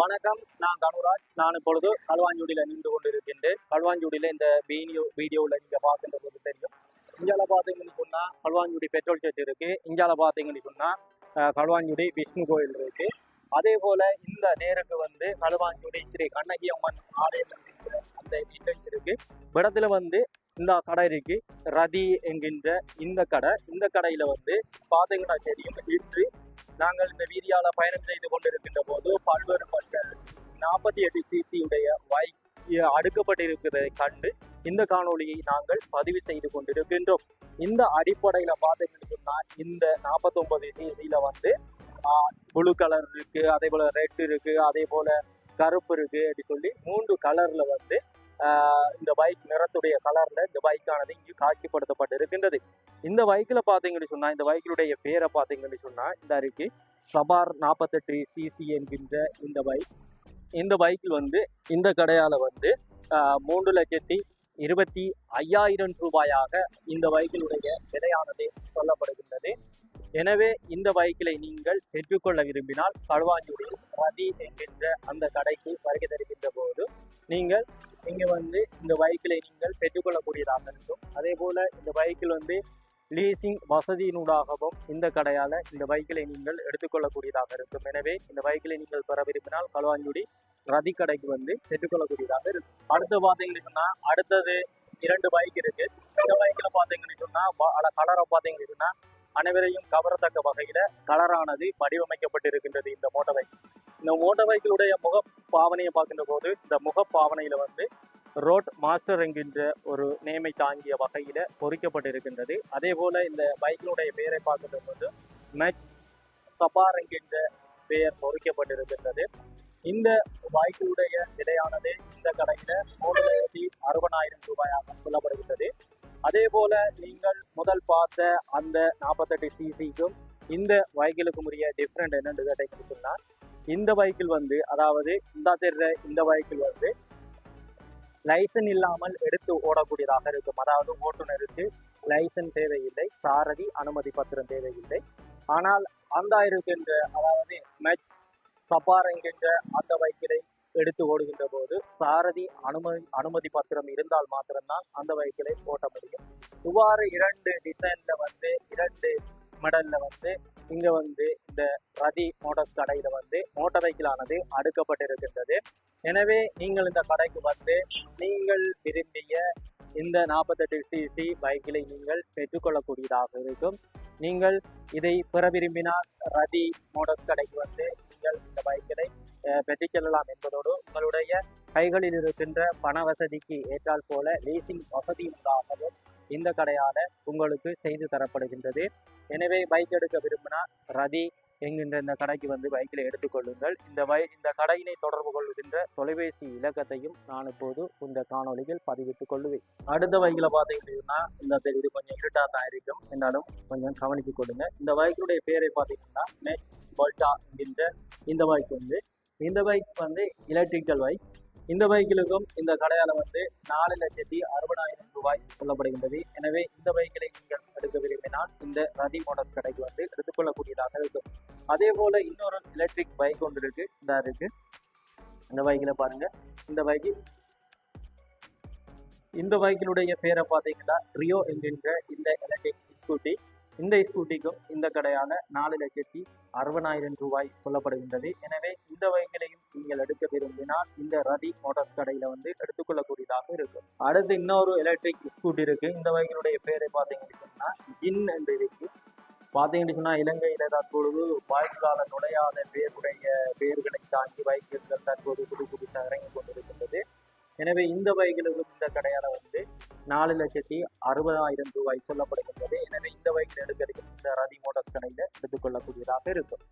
வணக்கம். நான் தனுராஜ் நான் இப்பொழுது களுவாஞ்சூடியில் நின்று கொண்டிருக்கின்றேன். களுவாஞ்சூடியில் இந்த வீடியோ வீடியோவில் நீங்கள் பார்க்கின்றது தெரியும். இந்தியாவில் பார்த்தீங்கன்னு சொன்னால் களுவாஞ்சூடி பெட்ரோல் செட் இருக்குது இந்தியால பார்த்தீங்கன்னு சொன்னால் களுவாஞ்சூடி விஷ்ணு கோயில் இருக்குது அதே போல் இந்த நேருக்கு வந்து களுவாஞ்சூடி ஸ்ரீ கண்ணகி அம்மன் ஆலயம் அந்த என்ட்ரன்ஸ் இருக்குது இடத்துல வந்து இந்த கடை இருக்குது ரதி என்கின்ற இந்த கடை. இந்த கடையில் வந்து பார்த்தீங்கன்னா தெரியும் இன்று நாங்கள் இந்த வீதியால பயணம் செய்து கொண்டிருக்கின்ற போது பல்வேறுபட்ட நாற்பத்தி எட்டு சிசியுடைய வாய் அடுக்கப்பட்டிருக்கிறதை கண்டு இந்த காணொலியை நாங்கள் பதிவு செய்து கொண்டிருக்கின்றோம். இந்த அடிப்படையில பார்த்தீங்கன்னு சொன்னா இந்த நாற்பத்தொன்பது சிசியில வந்து ப்ளூ கலர் இருக்கு அதே போல ரெட் இருக்கு அதே போல கருப்பு இருக்கு அப்படி சொல்லி மூன்று கலர்ல வந்து இந்த பைக் நிறத்துடைய கலரில் இந்த பைக்கானது இங்கு காட்சிப்படுத்தப்பட்டு இருக்கின்றது இந்த பைக்கில் பார்த்தீங்கன்னு சொன்னால் இந்த பைக்கினுடைய பேரை பார்த்தீங்கன்னு சொன்னால் இந்த இருக்கு சபார் நாற்பத்தெட்டு சிசி என்கின்ற இந்த பைக் இந்த பைக்கில் வந்து இந்த கடையால் வந்து மூன்று லட்சத்தி இருபத்தி ஐயாயிரம் ரூபாயாக இந்த பைக்கினுடைய விலையானது எனவே இந்த பைக்கிலை நீங்கள் பெற்றுக்கொள்ள விரும்பினால் களுவாஞ்சூடி ரதி என்கின்ற அந்த கடைக்கு வருகை தருகின்ற போது நீங்கள் இங்கே வந்து இந்த பைக்கிலை நீங்கள் பெற்றுக்கொள்ளக்கூடியதாக இருக்கும். அதே போல் இந்த பைக்கில் வந்து லீசிங் வசதியினூடாகவும் இந்த கடையால் இந்த பைக்கிலை நீங்கள் எடுத்துக்கொள்ளக்கூடியதாக இருக்கும். எனவே இந்த பைக்கிலை நீங்கள் பெற விரும்பினால் களுவாஞ்சூடி ரதி கடைக்கு வந்து பெற்றுக்கொள்ளக்கூடியதாக இருக்கும். அடுத்து பார்த்தீங்கன்னா அடுத்தது இரண்டு பைக் இருக்குது இந்த பைக்கில் பார்த்தீங்கன்னு சொன்னால் கலரை பார்த்தீங்கன்னு சொன்னால் அனைவரையும் கவரத்தக்க வகையில கலரானது வடிவமைக்கப்பட்டிருக்கின்றது இந்த மோட்டார் பைக். இந்த மோட்டார் பைக்கிலுடைய முக பாவனையை பார்க்கின்ற போது இந்த முக பாவனையில வந்து ரோட் மாஸ்டர் என்கின்ற ஒரு நேமை தாங்கிய வகையில பொறிக்கப்பட்டிருக்கின்றது. அதே போல இந்த பைக்கினுடைய பெயரை பார்க்கின்ற போது மெச் சபார் என்கின்ற பெயர் பொறிக்கப்பட்டிருக்கின்றது. இந்த பைக்கினுடைய விலையானது இந்த கடையில மூணு லட்சத்தி அறுபதாயிரம் ரூபாயாக சொல்லப்படுகின்றது. அதே போல நீங்கள் முதல் பார்த்த அந்த நாற்பத்தெட்டு சிசிக்கும் இந்த வைக்கிளுக்கும் உரிய டிஃப்ரெண்ட் என்னன்னு கேட்டீங்கன்னு இந்த பைக்கில் வந்து அதாவது இந்த தெரிற இந்த பைக்கில் வந்து லைசன் இல்லாமல் எடுத்து ஓடக்கூடியதாக இருக்கும். அதாவது ஓட்டுநருக்கு லைசன் தேவையில்லை சாரதி அனுமதி பத்திரம் தேவையில்லை. ஆனால் அந்த இருக்கின்ற அதாவது மெச் சபார் என்கின்ற அந்த பைக்கிலை எடுத்து ஓடுகின்ற போது சாரதி அனுமதி அனுமதி பத்திரம் இருந்தால் மாத்திரம்தான் அந்த பைக்கிலை ஓட்ட முடியும். இவ்வாறு இரண்டு டிசைன்ல வந்து இரண்டு மெடல்ல வந்து இங்க வந்து இந்த ரதி மோட்டார்ஸ் கடையில வந்து மோட்டார் பைக்கிலானது அடுக்கப்பட்டிருக்கின்றது. எனவே நீங்கள் இந்த கடைக்கு வந்து நீங்கள் விரும்பிய இந்த நாற்பத்தெட்டு சிசி பைக்கிலை நீங்கள் பெற்றுக்கொள்ளக்கூடியதாக இருக்கும். நீங்கள் இதை பெற விரும்பினால் ரதி மோட்டார்ஸ் கடைக்கு வந்து நீங்கள் இந்த பைக்கிலை பெற்றுச் செல்லலாம் என்பதோடு உங்களுடைய கைகளில் இருக்கின்ற பண வசதிக்கு ஏற்றால் போல லீசிங் வசதியுண்டாகவும் இந்த கடையால உங்களுக்கு செய்து தரப்படுகின்றது. எனவே பைக் எடுக்க விரும்பினால் ரதி என்கின்ற இந்த கடைக்கு வந்து பைக்கில் எடுத்துக்கொள்ளுங்கள் இந்த பை இந்த கடையினை தொடர்பு கொள்கின்ற தொலைபேசி இலக்கத்தையும் நான் இப்போது இந்த காணொலியில் பதிவிட்டுக் கொள்ளுவேன். அடுத்த பைக்கில் பார்த்தீங்கன்னா இந்த தெரு இது கொஞ்சம் இருட்டாக தான் இருக்கும். என்றாலும் கொஞ்சம் கவனித்துக் கொள்ளுங்க. இந்த பைக்கினுடைய பேரை பார்த்தீங்கன்னா நெக்ஸ்ட் பல்டா என்கின்ற இந்த பைக் வந்து இந்த பைக் வந்து எலக்ட்ரிக்கல் பைக் இந்த பைக்கிலுக்கும் இந்த கடையால வந்து நாலு லட்சத்தி அறுபதாயிரம் ரூபாய் சொல்லப்படுகின்றது. எனவே இந்த பைக்கினை நீங்கள் எடுக்க விரும்பினால் இந்த ரதி மோட்டார்ஸ் கடைக்கு வந்து எடுத்துக்கொள்ளக்கூடியதாக இருக்கும். அதே போல இன்னொரு எலக்ட்ரிக் பைக் ஒன்று இருக்கு. இந்த இருக்கு. இந்த பைக்கில் பாருங்க. இந்த பைக்கு இந்த பைக்கினுடைய பேரை பார்த்தீங்கன்னா ரியோ என்கின்ற இந்த எலக்ட்ரிக் ஸ்கூட்டி இந்த ஸ்கூட்டிக்கும் இந்த கடையான நாலு லட்சத்தி அறுபதாயிரம் ரூபாய் சொல்லப்படுகின்றது. எனவே இந்த வகைகளையும் நீங்கள் எடுக்க விரும்பினால் இந்த ரதி மோட்டார்ஸ் கடையில வந்து எடுத்துக்கொள்ளக்கூடியதாக இருக்கும். அடுத்து இன்னொரு எலக்ட்ரிக் ஸ்கூட்டி இருக்கு. இந்த வகைகளுடைய பேரை பார்த்தீங்கன்னா ஜின் என்று இருக்கு. பார்த்தீங்கன்னு சொன்னா இலங்கையில தற்பொழுது வாய்க்கால நுழையாத பேருடைய பேர்களை தாங்கி பைக்குகள் தற்போது புது புதுசாக இறங்கி கொண்டிருக்கின்றது. எனவே இந்த பைக்கிலுக்கும் இந்த கடையால வந்து நாலு லட்சத்தி அறுபதாயிரம் ரூபாய் சொல்லப்படுகின்றது. எனவே இந்த வகைகள் எடுக்கிறதுக்கு இந்த ரதி மோட்டார்ஸ் கடையில எடுத்துக்கொள்ளக்கூடியதாக இருக்கும்.